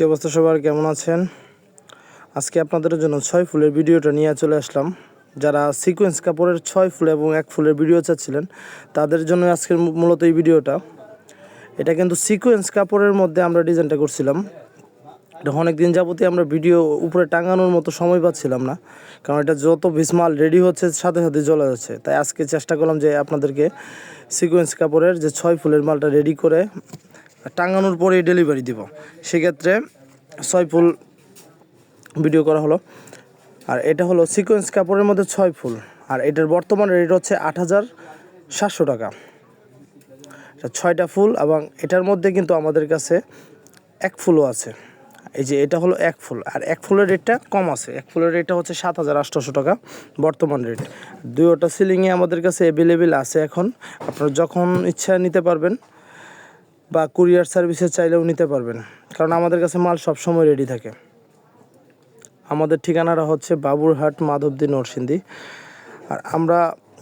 কি অবস্থা সবার? কেমন আছেন? আজকে আপনাদের জন্য ছয় ফুলের ভিডিওটা নিয়ে চলে আসলাম। যারা সিকোয়েন্স কাপড়ের ছয় ফুল এবং এক ফুলের ভিডিও চাচ্ছিলেন, তাদের জন্য আজকের মূলত এই ভিডিওটা। এটা কিন্তু সিকোয়েন্স কাপড়ের মধ্যে আমরা ডিজাইনটা করছিলাম। এটা অনেক দিন যাবতীয় আমরা ভিডিও উপরে টাঙানোর মতো সময় পাচ্ছিলাম না, কারণ এটা যত বিসমাল রেডি হচ্ছে, সাথে সাথে জ্বলে যাচ্ছে। তাই আজকে চেষ্টা করলাম যে আপনাদেরকে সিকোয়েন্স কাপড়ের যে ছয় ফুলের মালটা রেডি করে টাঙানোর পরেই ডেলিভারি দিব। সেক্ষেত্রে ছয় ফুল ভিডিও করা হলো। আর এটা হলো সিকোয়েন্স কাপড়ের মধ্যে ছয় ফুল। আর এটার বর্তমান রেট হচ্ছে আট হাজার সাতশো টাকা। ছয়টা ফুল এবং এটার মধ্যে কিন্তু আমাদের কাছে এক ফুলও আছে। এই যে এটা হলো এক ফুল। আর এক ফুলের রেটটা কম আছে। এক ফুলের রেটটা হচ্ছে সাত হাজার আটশোশো টাকা বর্তমান রেট দুইটা সিলিংয়ে আমাদের কাছে অ্যাভেলেবেল আছে এখন। আপনারা যখন ইচ্ছা নিতে পারবেন বা কুরিয়ার সার্ভিসে চাইলেও নিতে পারবেন। কারণ আমাদের কাছে মাল সবসময় রেডি থাকে। আমাদের ঠিকানাটা হচ্ছে বাবুরহাট, মাধবদী, নরসিংদী। আর আমরা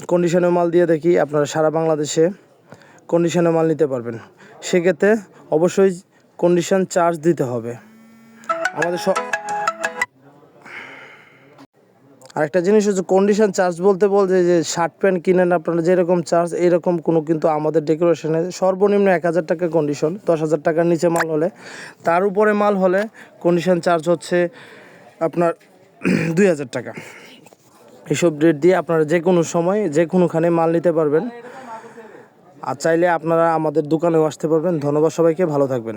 কন্ডিশনে মাল দিয়ে দেখি, আপনারা সারা বাংলাদেশে কন্ডিশনে মাল নিতে পারবেন। সেক্ষেত্রে অবশ্যই কন্ডিশন চার্জ দিতে হবে। আমাদের সব আরেকটা জিনিস হচ্ছে কন্ডিশন চার্জ বলতে বলতে যে শার্ট প্যান্ট কিনেন আপনারা, যেরকম চার্জ এরকম কোনো কিন্তু আমাদের ডেকোরেশনে সর্বনিম্ন এক হাজার টাকা কন্ডিশন দশ হাজার টাকার নিচে মাল হলে। তার উপরে মাল হলে কন্ডিশন চার্জ হচ্ছে আপনার দুই হাজার টাকা। এসব রেট দিয়ে আপনারা যে কোনো সময়, যে কোনোখানে মাল নিতে পারবেন। আর চাইলে আপনারা আমাদের দোকানেও আসতে পারবেন। ধন্যবাদ সবাইকে, ভালো থাকবেন।